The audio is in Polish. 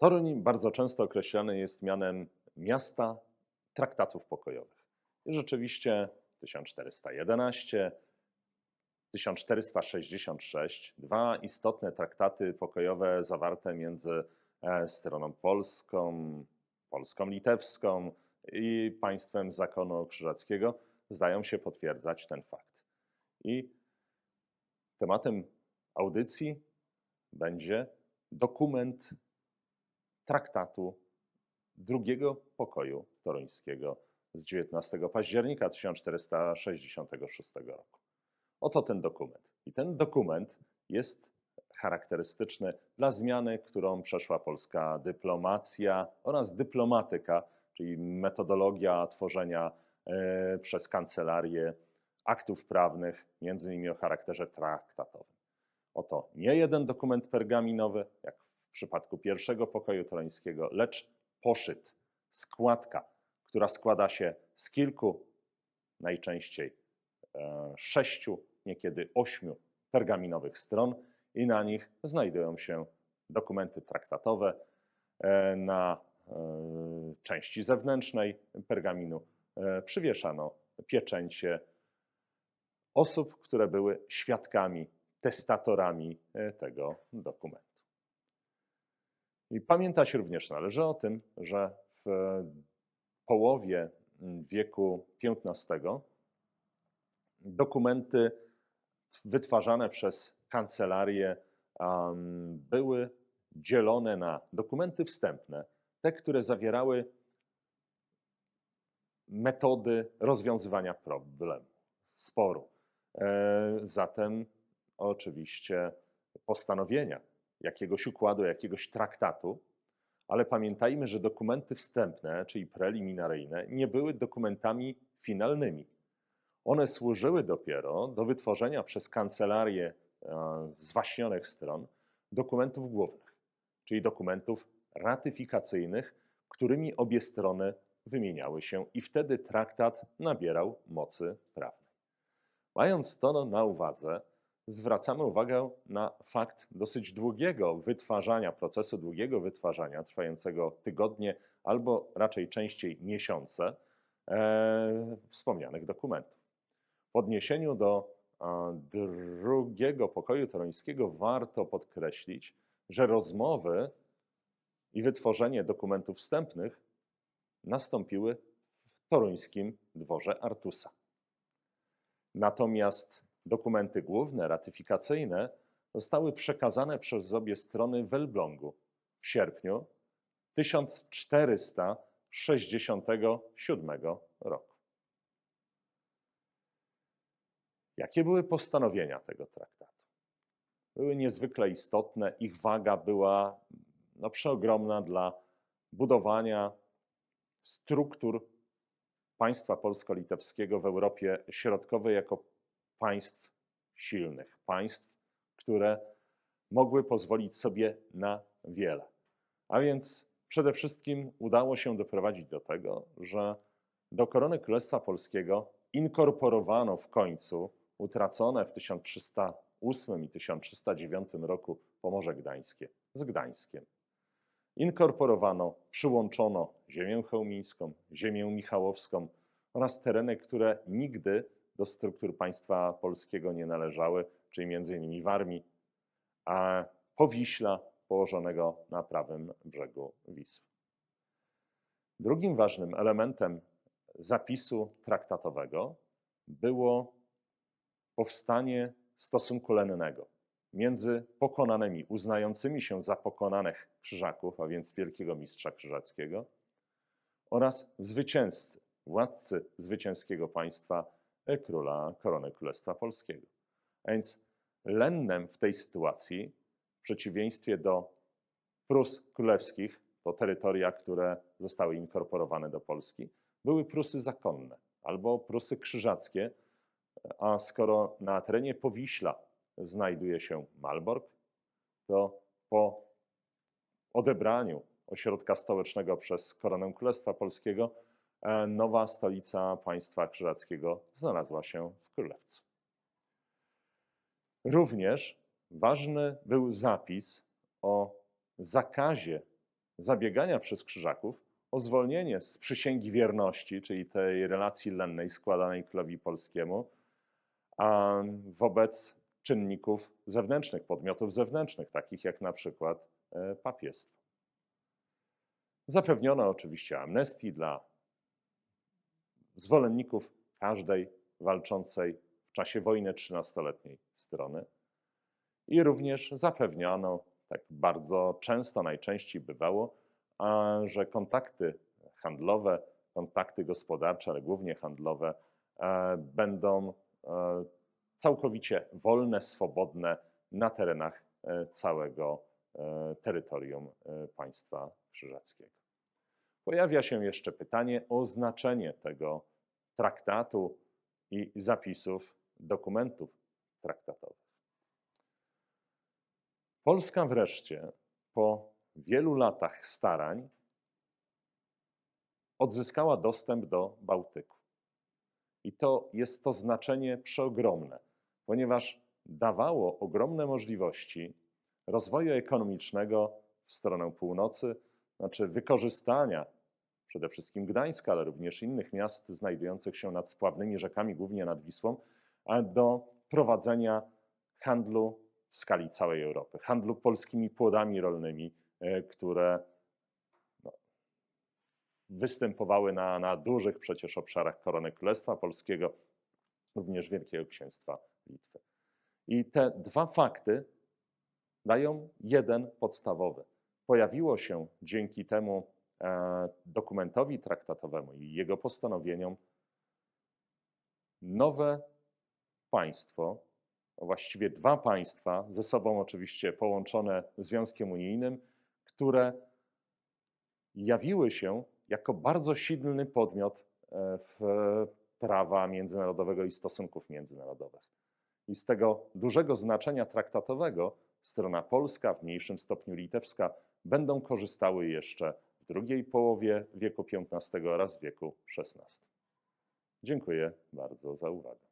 Toruń bardzo często określany jest mianem miasta traktatów pokojowych. I rzeczywiście 1411, 1466, dwa istotne traktaty pokojowe zawarte między e, stroną polską, polską litewską i państwem zakonu krzyżackiego zdają się potwierdzać ten fakt. I tematem audycji będzie dokument traktatu drugiego pokoju toruńskiego z 19 października 1466 roku. Oto ten dokument. I ten dokument jest charakterystyczny dla zmiany, którą przeszła polska dyplomacja oraz dyplomatyka, czyli metodologia tworzenia e, przez kancelarię aktów prawnych, między innymi o charakterze traktatowym. Oto nie jeden dokument pergaminowy, jak w przypadku pierwszego pokoju toruńskiego, lecz poszyt, składka, która składa się z kilku, najczęściej e, sześciu, niekiedy ośmiu pergaminowych stron i na nich znajdują się dokumenty traktatowe. E, na e, części zewnętrznej pergaminu przywieszano pieczęcie osób, które były świadkami, testatorami tego dokumentu. I pamiętać również należy o tym, że w połowie wieku XV dokumenty wytwarzane przez kancelarię były dzielone na dokumenty wstępne, te, które zawierały metody rozwiązywania problemu, sporu. E, zatem oczywiście postanowienia jakiegoś układu, jakiegoś traktatu, ale pamiętajmy, że dokumenty wstępne, czyli preliminaryjne, nie były dokumentami finalnymi. One służyły dopiero do wytworzenia przez kancelarię e, zwaśnionych stron dokumentów głównych, czyli dokumentów ratyfikacyjnych, którymi obie strony wymieniały się i wtedy traktat nabierał mocy prawnej. Mając to na uwadze, zwracamy uwagę na fakt dosyć długiego wytwarzania, procesu długiego wytwarzania, trwającego tygodnie albo raczej częściej miesiące, e, wspomnianych dokumentów. W odniesieniu do a, drugiego pokoju toruńskiego warto podkreślić, że rozmowy i wytworzenie dokumentów wstępnych nastąpiły w toruńskim dworze Artusa. Natomiast Dokumenty główne, ratyfikacyjne, zostały przekazane przez obie strony w Elblągu w sierpniu 1467 roku. Jakie były postanowienia tego traktatu? Były niezwykle istotne, ich waga była no, przeogromna dla budowania struktur państwa polsko-litewskiego w Europie Środkowej jako państw silnych, państw, które mogły pozwolić sobie na wiele. A więc przede wszystkim udało się doprowadzić do tego, że do korony Królestwa Polskiego inkorporowano w końcu utracone w 1308 i 1309 roku Pomorze Gdańskie z Gdańskiem. Inkorporowano, przyłączono ziemię chełmińską, ziemię michałowską oraz tereny, które nigdy do struktur państwa polskiego nie należały, czyli m.in. Warmii, a Powiśla położonego na prawym brzegu Wisły. Drugim ważnym elementem zapisu traktatowego było powstanie stosunku lennego między pokonanymi, uznającymi się za pokonanych krzyżaków, a więc wielkiego mistrza krzyżackiego, oraz zwycięzcy, władcy zwycięskiego państwa króla korony Królestwa Polskiego. A więc Lennem w tej sytuacji, w przeciwieństwie do Prus królewskich, to terytoria, które zostały inkorporowane do Polski, były Prusy zakonne albo Prusy krzyżackie, a skoro na terenie Powiśla znajduje się Malbork, to po odebraniu ośrodka stołecznego przez koronę Królestwa Polskiego nowa stolica państwa krzyżackiego znalazła się w Królewcu. Również ważny był zapis o zakazie zabiegania przez Krzyżaków o zwolnienie z przysięgi wierności, czyli tej relacji lennej składanej królowi polskiemu, a wobec czynników zewnętrznych, podmiotów zewnętrznych, takich jak na przykład e, papiestwo. Zapewniono oczywiście amnestii dla zwolenników każdej walczącej w czasie wojny trzynastoletniej strony i również zapewniano, tak bardzo często, najczęściej bywało, że kontakty handlowe, kontakty gospodarcze, ale głównie handlowe, e, będą e, całkowicie wolne, swobodne na terenach e, całego terytorium państwa krzyżackiego. Pojawia się jeszcze pytanie o znaczenie tego traktatu i zapisów dokumentów traktatowych. Polska wreszcie po wielu latach starań odzyskała dostęp do Bałtyku. I to jest to znaczenie przeogromne, ponieważ dawało ogromne możliwości rozwoju ekonomicznego w stronę północy, znaczy wykorzystania przede wszystkim Gdańska, ale również innych miast znajdujących się nad spławnymi rzekami, głównie nad Wisłą, do prowadzenia handlu w skali całej Europy, handlu polskimi płodami rolnymi, e, które no, występowały na, na dużych przecież obszarach korony Królestwa Polskiego, również Wielkiego Księstwa Litwy. I te dwa fakty dają jeden podstawowy. Pojawiło się dzięki temu dokumentowi traktatowemu i jego postanowieniom nowe państwo, właściwie dwa państwa, ze sobą oczywiście połączone Związkiem Unijnym, które jawiły się jako bardzo silny podmiot e, w prawa międzynarodowego i stosunków międzynarodowych. I z tego dużego znaczenia traktatowego strona polska, w mniejszym stopniu litewska, będą korzystały jeszcze drugiej połowie wieku XV oraz wieku XVI. Dziękuję bardzo za uwagę.